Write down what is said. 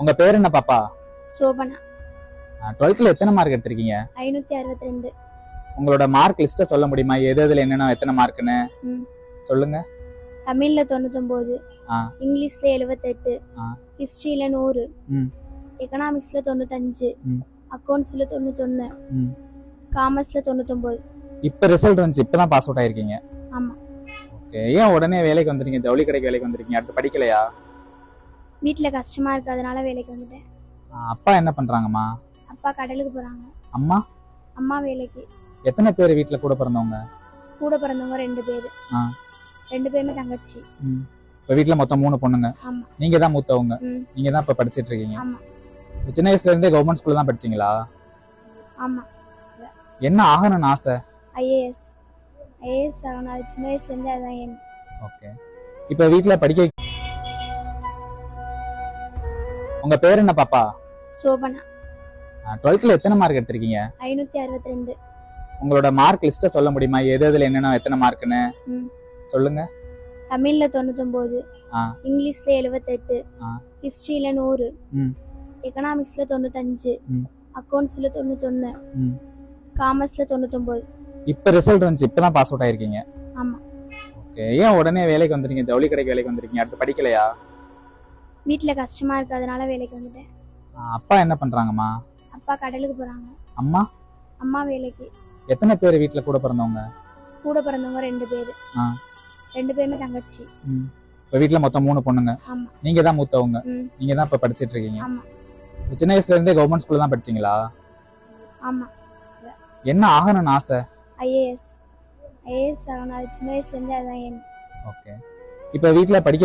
உங்க பேர் என்ன பாப்பா சோபனா டுவெல்த்ல எத்தனை மார்க் எடுத்திருக்கீங்க ஐநூத்தி அறுபத்தி ரெண்டு உங்களோட மார்க் லிஸ்ட்டை சொல்ல முடியுமா எது எதுல என்னென்ன எத்தனை மார்க்னு ம். சொல்லுங்க தமிழ்ல தொண்ணூத்தொன்பது. இங்கிலீஷ்ல எழுபத்தெட்டு. ஹிஸ்டரியில நூறு ம். எக்கனாமிக்ஸ்ல தொண்ணூத்தஞ்சு. அக்கௌண்ட்ஸ்ல தொண்ணூத்தொன்னு ம். காமர்ஸ்ல தொண்ணூத்தொன்பது இப்ப ரிசல்ட் வந்துச்சு இப்பதான் பாஸ் அவுட் ஆயிருக்கீங்க ஆமா. ஓகே ஏன் உடனே வேலைக்கு வந்துட்டீங்க ஜவுளி கடைக்கு வேலைக்கு வந்திருக்கீங்க அடுத்து படிக்கலையா வீட்ல கஷ்டமா இருக்கு அதனால வேலைக்கு வந்துட்டேன். அப்பா என்ன பண்றாங்கம்மா? அப்பா கடலுக்கு போறாங்க. அம்மா? அம்மா வேலைக்கு. எத்தனை பேர் வீட்ல கூட பிறந்தவங்க? கூட பிறந்தவங்க ரெண்டு பேரு. ஆ. ரெண்டு பேருமே தங்கச்சி. ம். இப்ப வீட்ல மொத்தம் மூணு பொண்ணுங்க. ஆமா. நீங்க தான் மூத்தவங்க. ம். நீங்க தான் இப்ப படிச்சிட்டு இருக்கீங்க. ஆமா. இப்ப சின்ன வயசுல இருந்தே கவர்மெண்ட் ஸ்கூல்ல தான் படிச்சீங்களா? ஆமா. என்ன ஆகணும்னு ஆசை? ஐஏஎஸ் ஐஏஎஸ் ஆகணும். அது சின்ன வயசுல இருந்தே அதான் என் ஓகே இப்ப வீட்ல படிக்க உங்க பேர் என்ன பாப்பா சோபனா டுவெல்த்ல எத்தனை மார்க் எடுத்திருக்கீங்க ஐநூத்தி அறுபத்தி ரெண்டு உங்களோட மார்க் லிஸ்ட்டை சொல்ல முடியுமா எது எதுல என்னென்ன எத்தனை மார்க்னு ம். சொல்லுங்க தமிழ்ல தொண்ணூத்தொன்பது. இங்கிலீஷ்ல எழுபத்தெட்டு. ஹிஸ்டரியில நூறு. எக்கனாமிக்ஸ்ல தொண்ணூத்தஞ்சு. அக்கௌண்ட்ஸ்ல தொண்ணூத்தொன்னு. காமர்ஸ்ல தொண்ணூத்தொன்பது இப்ப ரிசல்ட் வந்துச்சு இப்பதான் பாஸ் அவுட் ஆயிருக்கீங்க ஆமா. ஏன் உடனே வேலைக்கு வந்துட்டீங்க ஜவுளி கடைக்கு வேலைக்கு வந்திருக்கீங்க அடுத்து படிக்கலையா வீட்ல கஷ்டமா இருக்கு அதனால வேலைக்கு வந்துட்டேன். அப்பா என்ன பண்றாங்கம்மா? அப்பா கடலுக்கு போறாங்க. அம்மா? அம்மா வேலைக்கு. எத்தனை பேர் வீட்ல கூட பிறந்தவங்க? கூட பிறந்தவங்க ரெண்டு பேரு. ஆ. ரெண்டு பேருமே தங்கச்சி. ம். இப்ப வீட்ல மொத்தம் மூணு பொண்ணுங்க. ஆமா. நீங்க தான் மூத்தவங்க. ம். நீங்க தான் இப்ப படிச்சிட்டு இருக்கீங்க. ஆமா. இப்ப சின்ன வயசுல இருந்தே கவர்மெண்ட் ஸ்கூல்ல தான் படிச்சீங்களா? ஆமா. என்ன ஆகணும்னு ஆசை? ஐஏஎஸ் ஐஏஎஸ் ஆகணும். அது சின்ன வயசுல இருந்தே அதான் என் ஓகே. இப்ப வீட்ல படிக்க